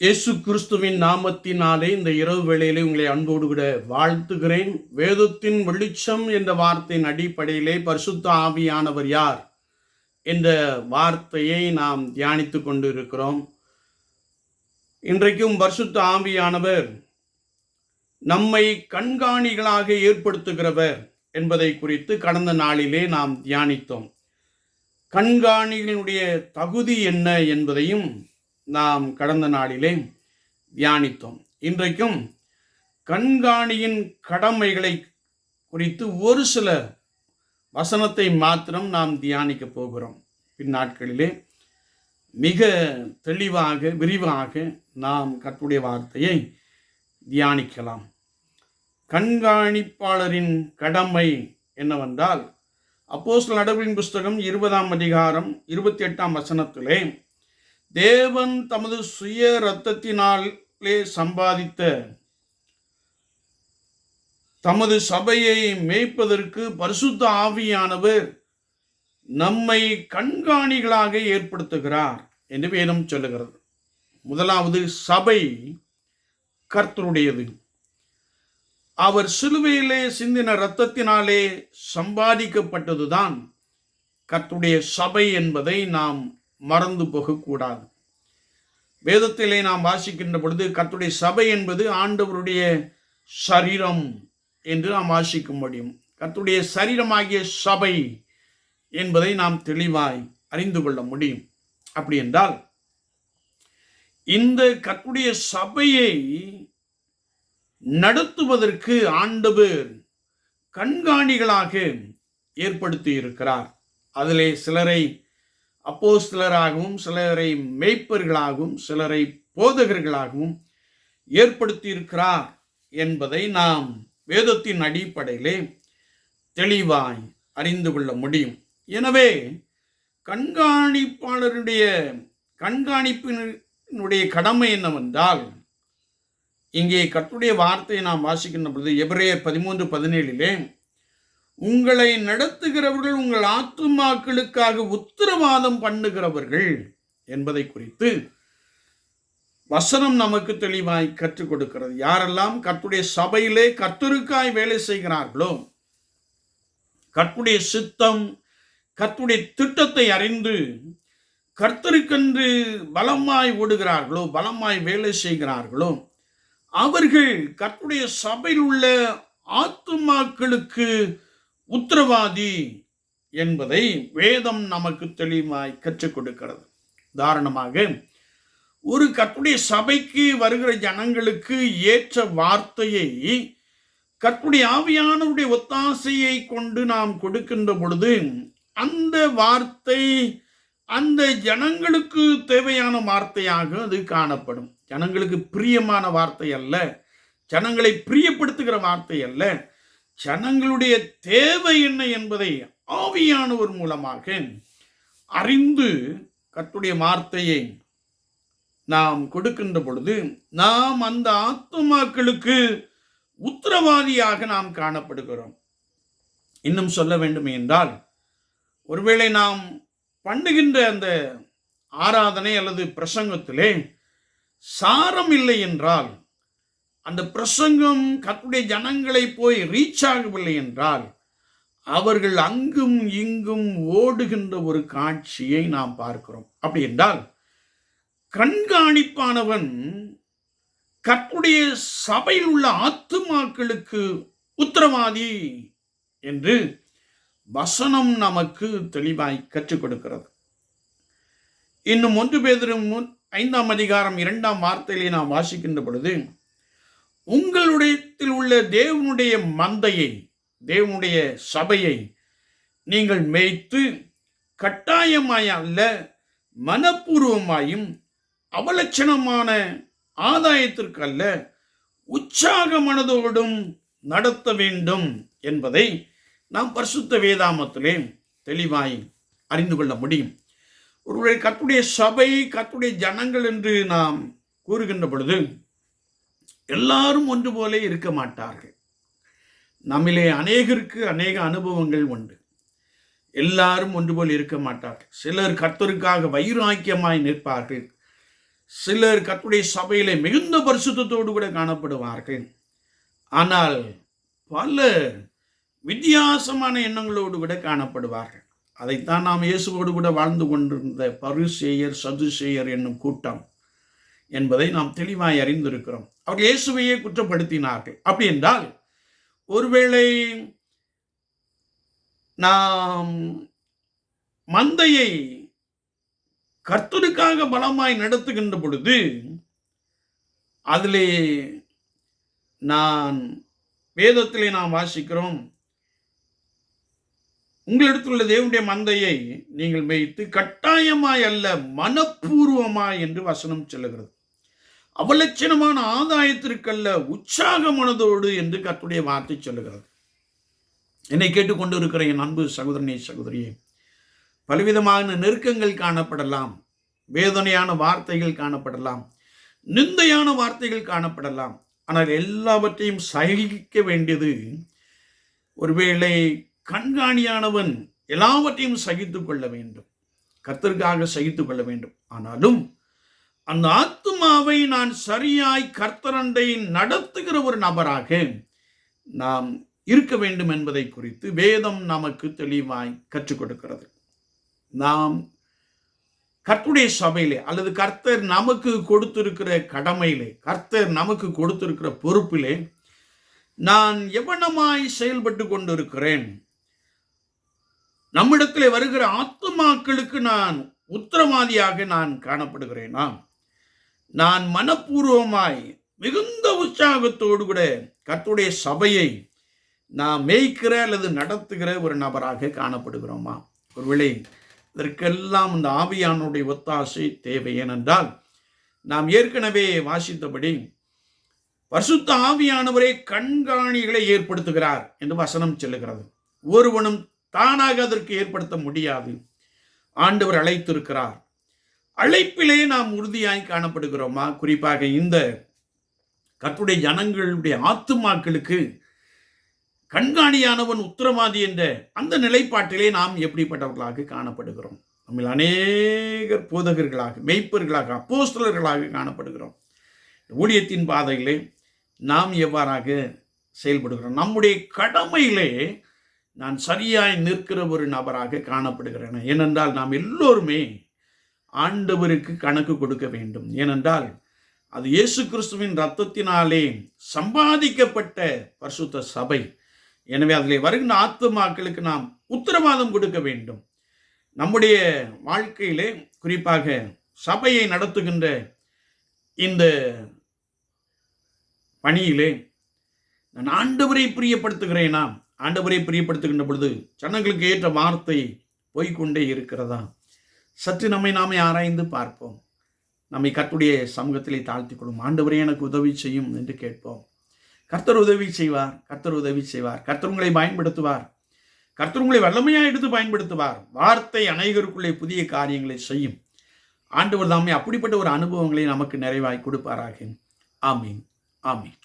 இயேசு கிறிஸ்துவின் நாமத்தினாலே இந்த இரவு வேளையிலே உங்களை அன்போடு கூட வாழ்த்துகிறேன். வேதத்தின் வெளிச்சம் என்ற வார்த்தையின் அடிப்படையிலே பரிசுத்த ஆவியானவர் யார் என்ற வார்த்தையை நாம் தியானித்து கொண்டு இருக்கிறோம் இன்றைக்கும் பரிசுத்த ஆவியானவர் நம்மை கண்காணிகளாக ஏற்படுத்துகிறவர் என்பதை குறித்து கடந்த நாளிலே நாம் தியானித்தோம். கண்காணிகளுடைய தகுதி என்ன என்பதையும் நாம் கடந்த நாளிலே தியானித்தோம். இன்றைக்கும் கண்காணியின் கடமைகளை குறித்து ஒரு சில வசனத்தை மாத்திரம் நாம் தியானிக்க போகிறோம். பின்னாட்களிலே மிக தெளிவாக விரிவாக நாம் கற்றுடைய வார்த்தையை தியானிக்கலாம். கண்காணிப்பாளரின் கடமை என்னவென்றால் அப்போஸ் நடவடின் புஸ்தகம் இருபதாம் அதிகாரம் இருபத்தி எட்டாம் வசனத்திலே தேவன் தமது சுய இரத்தத்தினாலே சம்பாதித்த தமது சபையை மேய்ப்பதற்கு பரிசுத்த ஆவியானவர் நம்மை கண்காணிகளாக ஏற்படுத்துகிறார் என்று வேதம் சொல்லுகிறது. முதலாவது சபை கர்த்தருடையது. அவர் சிலுவையிலே சிந்தின இரத்தத்தினாலே சம்பாதிக்கப்பட்டதுதான் கர்த்தருடைய சபை என்பதை நாம் மறந்து போகக்கூடாது. வேதத்திலே நாம் வாசிக்கின்ற பொழுது கத்துடைய சபை என்பது ஆண்டவருடைய சரீரம் என்று நாம் வாசிக்க முடியும். கத்துடைய சரீரமாகிய சபை என்பதை நாம் தெளிவாய் அறிந்து கொள்ள முடியும். அப்படி என்றால் இந்த கத்துடைய சபையை நடத்துவதற்கு ஆண்டவர் கண்காணிகளாக ஏற்படுத்தி இருக்கிறார். அதிலே சிலரை அப்போஸ்தலராகவும் சிலரை மெய்ப்பர்களாகவும் சிலரை போதகர்களாகவும் ஏற்படுத்தியிருக்கிறார் என்பதை நாம் வேதத்தின் அடிப்படையிலே தெளிவாய் அறிந்து கொள்ள முடியும். எனவே கண்காணிப்பாளருடைய கண்காணிப்பினுடைய கடமை என்னவென்றால் இங்கே கர்த்தருடைய வார்த்தையை நாம் வாசிக்கின்ற பொழுது எபிரேயர் பதிமூன்று பதினேழிலே உங்களை நடத்துகிறவர்கள் உங்கள் ஆத்துமாக்களுக்காக உத்தரவாதம் பண்ணுகிறவர்கள் என்பதை குறித்து வசனம் நமக்கு தெளிவாய் கற்றுக் கொடுக்கிறது. யாரெல்லாம் கர்த்துடைய சபையிலே கர்த்தருக்காய் வேலை செய்கிறார்களோ கர்த்துடைய சித்தம் கர்த்துடைய திட்டத்தை அறிந்து கர்த்தருக்கென்று பலமாய் ஓடுகிறார்களோ பலமாய் வேலை செய்கிறார்களோ அவர்கள் கர்த்துடைய சபையில் உள்ள ஆத்துமாக்களுக்கு உத்தரவாதி என்பதை வேதம் நமக்கு தெளிவாய் கற்றுக் கொடுக்கிறது. உதாரணமாக ஒரு கர்த்துடைய சபைக்கு வருகிற ஜனங்களுக்கு ஏற்ற வார்த்தையை கர்த்துடைய ஆவியானவருடைய ஒத்தாசையை கொண்டு நாம் கொடுக்கின்ற பொழுது அந்த வார்த்தை அந்த ஜனங்களுக்கு தேவையான வார்த்தையாக அது காணப்படும். ஜனங்களுக்கு பிரியமான வார்த்தை அல்ல. ஜனங்களை பிரியப்படுத்துகிற வார்த்தை அல்ல. ஜனங்களுடைய தேவை என்ன என்பதை ஆவியானவர் மூலமாக அறிந்து கத்துடைய வார்த்தையை நாம் கொடுக்கின்ற பொழுது நாம் அந்த ஆத்துமாக்களுக்கு உத்தரவாதியாக நாம் காணப்படுகிறோம். இன்னும் சொல்ல வேண்டும் என்றால் ஒருவேளை நாம் பண்ணுகின்ற அந்த ஆராதனை அல்லது பிரசங்கத்திலே சாரம் இல்லை என்றால் அந்த பிரசங்கம் கத்துடைய ஜனங்களை போய் ரீச் ஆகவில்லை என்றால் அவர்கள் அங்கும் இங்கும் ஓடுகின்ற ஒரு காட்சியை நாம் பார்க்கிறோம். அப்படி என்றால் கண்காணிப்பானவன் கற்புடைய சபையில் உள்ள ஆத்துமாக்களுக்கு உத்தரவாதி என்று வசனம் நமக்கு தெளிவாய் கற்றுக் கொடுக்கிறது. இன்னும் ஒன்று பேதரும் ஐந்தாம் அதிகாரம் இரண்டாம் வார்த்தையிலே நாம் வாசிக்கின்ற பொழுது உங்களுடையத்தில் உள்ள தேவனுடைய மந்தையை தேவனுடைய சபையை நீங்கள் மேய்த்து கட்டாயமாய் அல்ல மனப்பூர்வமாயும் அவலட்சணமான ஆதாயத்திற்கு அல்ல உற்சாக மனதோடும் நடத்த வேண்டும் என்பதை நாம் பரிசுத்த வேதாமத்திலே தெளிவாய் அறிந்து கொள்ள முடியும். ஒருவரை கத்துடைய சபை கத்துடைய ஜனங்கள் என்று நாம் கூறுகின்ற பொழுது எல்லாரும் ஒன்று போல இருக்க மாட்டார்கள். நம்மிலே அநேகருக்கு அநேக அனுபவங்கள் உண்டு. எல்லாரும் ஒன்று போல் இருக்க மாட்டார்கள். சிலர் கர்த்தருக்காக வைராக்கியமாய் நிற்பார்கள். சிலர் கர்த்தருடைய சபையிலே மிகுந்த பரிசுத்தோடு கூட காணப்படுவார்கள். ஆனால் பலர் வித்தியாசமான எண்ணங்களோடு கூட காணப்படுவார்கள். அதைத்தான் நாம் இயேசுவோடு கூட வாழ்ந்து கொண்டிருந்த பரிசேயர் சதுசேயர் என்னும் கூட்டம் என்பதை நாம் தெளிவாய் அறிந்திருக்கிறோம். அவர்கள் இயேசுவையே குற்றப்படுத்தினார்கள். அப்படி என்றால் ஒருவேளை நாம் மந்தையை கர்த்தருக்காக பலமாய் நடத்துகின்ற பொழுது அதிலே நான் வேதத்திலே நாம் வாசிக்கிறோம் உங்களிடத்துள்ள தேவனுடைய மந்தையை நீங்கள் மேய்த்து கட்டாயமாய் அல்ல மனப்பூர்வமாய் என்று வசனம் சொல்லுகிறது. அவலட்சணமான ஆதாயத்திற்கல்ல உற்சாக மனதோடு என்று கத்துடைய வார்த்தை சொல்லுகிறது. என்னை கேட்டுக்கொண்டு இருக்கிற என் அன்பு சகோதரனே சகோதரியே பலவிதமான நெருக்கங்கள் காணப்படலாம் வேதனையான வார்த்தைகள் காணப்படலாம் நிந்தையான வார்த்தைகள் காணப்படலாம் ஆனால் எல்லாவற்றையும் சகிக்க வேண்டியது ஒருவேளை கண்காணியானவன் எல்லாவற்றையும் சகித்து கொள்ள வேண்டும். கத்திற்காக சகித்துக் கொள்ள வேண்டும். ஆனாலும் அந்த ஆத்மாவை நான் சரியாய் கர்த்தரண்டை நடத்துகிற ஒரு நபராக நாம் இருக்க வேண்டும் என்பதை குறித்து வேதம் நமக்கு தெளிவாய் கற்றுக் கொடுக்கிறது. நாம் கர்த்துடைய சபையிலே அல்லது கர்த்தர் நமக்கு கொடுத்திருக்கிற கடமையிலே கர்த்தர் நமக்கு கொடுத்திருக்கிற பொறுப்பிலே நான் எவனமாய் செயல்பட்டு கொண்டிருக்கிறேன்? நம்மிடத்திலே வருகிற ஆத்துமாக்களுக்கு நான் உத்தரவாதியாக நான் காணப்படுகிறேனா? நான் மனப்பூர்வமாய் மிகுந்த உற்சாகத்தோடு கூட கர்த்தருடைய சபையை நாம் மேய்க்கிற அல்லது நடத்துகிற ஒரு நபராக காணப்படுகிறோமா? ஒருவேளை இதற்கெல்லாம் இந்த ஆவியானுடைய ஒத்தாசை தேவை ஏனென்றால் நாம் ஏற்கனவே வாசித்தபடி பரிசுத்த ஆவியானவரே கண்காணிகளை ஏற்படுத்துகிறார் என்று வசனம் செல்லுகிறது. ஒருவனும் தானாக அதற்கு ஏற்படுத்த முடியாது. ஆண்டவர் அழைத்திருக்கிறார். அழைப்பிலே நாம் உறுதியாய் காணப்படுகிறோமா? குறிப்பாக இந்த கத்துடைய ஜனங்களுடைய ஆத்துமாக்களுக்கு கண்காணியானவன் உத்தரவாதி என்ற அந்த நிலைப்பாட்டிலே நாம் எப்படிப்பட்டவர்களாக காணப்படுகிறோம்? நம்மில் அநேகர் போதகர்களாக மெய்ப்பர்களாக அப்போஸ்தலர்களாக காணப்படுகிறோம். ஊழியத்தின் பாதையிலே நாம் எவ்வாறாக செயல்படுகிறோம்? நம்முடைய கடமையிலே நான் சரியாய் நிற்கிற ஒரு நபராக காணப்படுகிறேன். ஏனென்றால் நாம் எல்லோருமே ஆண்டவருக்கு கணக்கு கொடுக்க வேண்டும். ஏனென்றால் அது இயேசு கிறிஸ்துவின் ரத்தத்தினாலே சம்பாதிக்கப்பட்ட பரிசுத்த சபை. எனவே அதில் வருகின்ற ஆத்துமாக்களுக்கு நாம் உத்தரவாதம் கொடுக்க வேண்டும். நம்முடைய வாழ்க்கையிலே குறிப்பாக சபையை நடத்துகின்ற இந்த பணியிலே நான் ஆண்டவரை பிரியப்படுத்துகிறேனா? ஆண்டவரை பிரியப்படுத்துகின்ற பொழுது ஜனங்களுக்கு ஏற்ற வார்த்தை போய்கொண்டே இருக்கிறதா? சற்று நம்மை நாமே ஆராய்ந்து பார்ப்போம். நம்மை கத்துடைய சமூகத்திலே தாழ்த்தி கொள்ளும் ஆண்டவரே எனக்கு உதவி செய்யும் என்று கேட்போம். கர்த்தர் உதவி செய்வார் கர்த்தர் உதவி செய்வார். கர்த்தர் உங்களை பயன்படுத்துவார். கர்த்தர் உங்களை வல்லமையாக எடுத்து பயன்படுத்துவார். வார்த்தை அநேகருக்குள்ளே புதிய காரியங்களை செய்யும். ஆண்டவர் தாமே அப்படிப்பட்ட ஒரு அனுபவங்களை நமக்கு நிறைவாய் கொடுப்பாராக. ஆமீன். ஆமீன்.